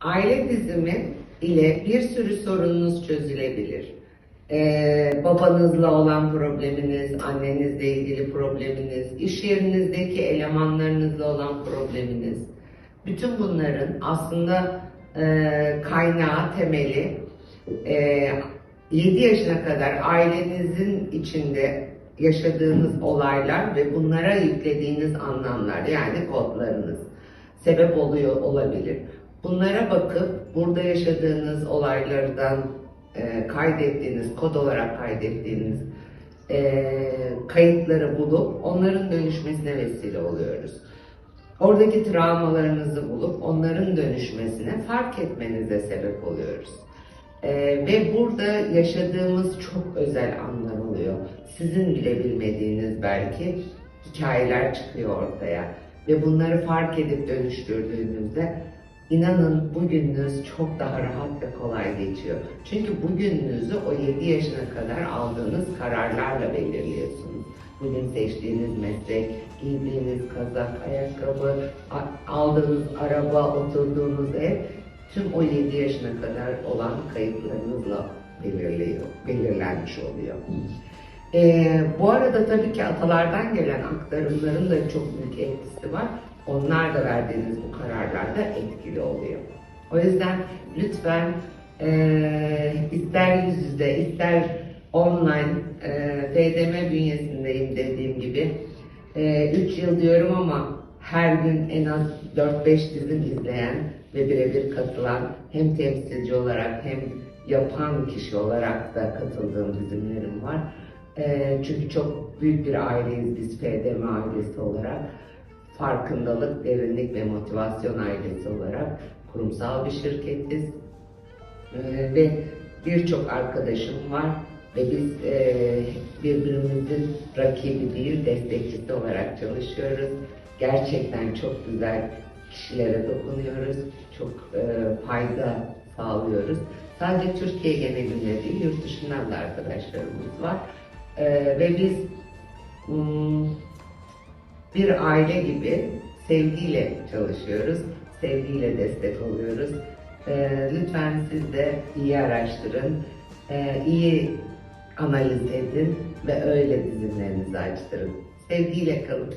Aile dizimi ile bir sürü sorununuz çözülebilir. Ee, babanızla olan probleminiz, annenizle ilgili probleminiz, iş yerinizdeki elemanlarınızla olan probleminiz. Bütün bunların aslında e, kaynağı, temeli e, 7 yaşına kadar ailenizin içinde yaşadığınız olaylar ve bunlara yüklediğiniz anlamlar yani kodlarınız sebep oluyor olabilir. Bunlara bakıp burada yaşadığınız olaylardan e, kaydettiğiniz, kod olarak kaydettiğiniz e, kayıtları bulup onların dönüşmesine vesile oluyoruz. Oradaki travmalarınızı bulup onların dönüşmesine fark etmenize sebep oluyoruz. Ee, ve burada yaşadığımız çok özel anlar oluyor. Sizin bile bilmediğiniz belki hikayeler çıkıyor ortaya. Ve bunları fark edip dönüştürdüğünüzde inanın bugününüz çok daha rahat ve kolay geçiyor. Çünkü bugününüzü o 7 yaşına kadar aldığınız kararlarla belirliyorsunuz. Bugün seçtiğiniz meslek, giydiğiniz kazak, ayakkabı, aldığınız araba, oturduğunuz ev tüm o 7 yaşına kadar olan kayıtlarınızla belirliyor, belirlenmiş oluyor. Ee, bu arada tabii ki atalardan gelen aktarımların da çok büyük etkisi var. Onlar da verdiğiniz bu kararlarda etkili oluyor. O yüzden lütfen ee, ister yüz yüze ister online ee, FDM bünyesindeyim dediğim gibi 3 yıl diyorum ama her gün en az 4-5 dizim izleyen ve birebir katılan hem temsilci olarak hem yapan kişi olarak da katıldığım dizimlerim var. Ee, çünkü çok büyük bir aileyiz biz FDM ailesi olarak. Farkındalık, derinlik ve motivasyon ailesi olarak kurumsal bir şirketiz. Ee, ve birçok arkadaşım var ve biz e, birbirimizin rakibi değil destekçisi olarak çalışıyoruz. Gerçekten çok güzel kişilere dokunuyoruz. Çok e, fayda sağlıyoruz. Sadece Türkiye genelinde değil, yurt dışından da arkadaşlarımız var. E, ve biz hmm, bir aile gibi sevgiyle çalışıyoruz. Sevgiyle destek oluyoruz. E, lütfen siz de iyi araştırın. E, iyi analiz edin ve öyle dizimlerinizi açtırın. Sevgiyle kalın.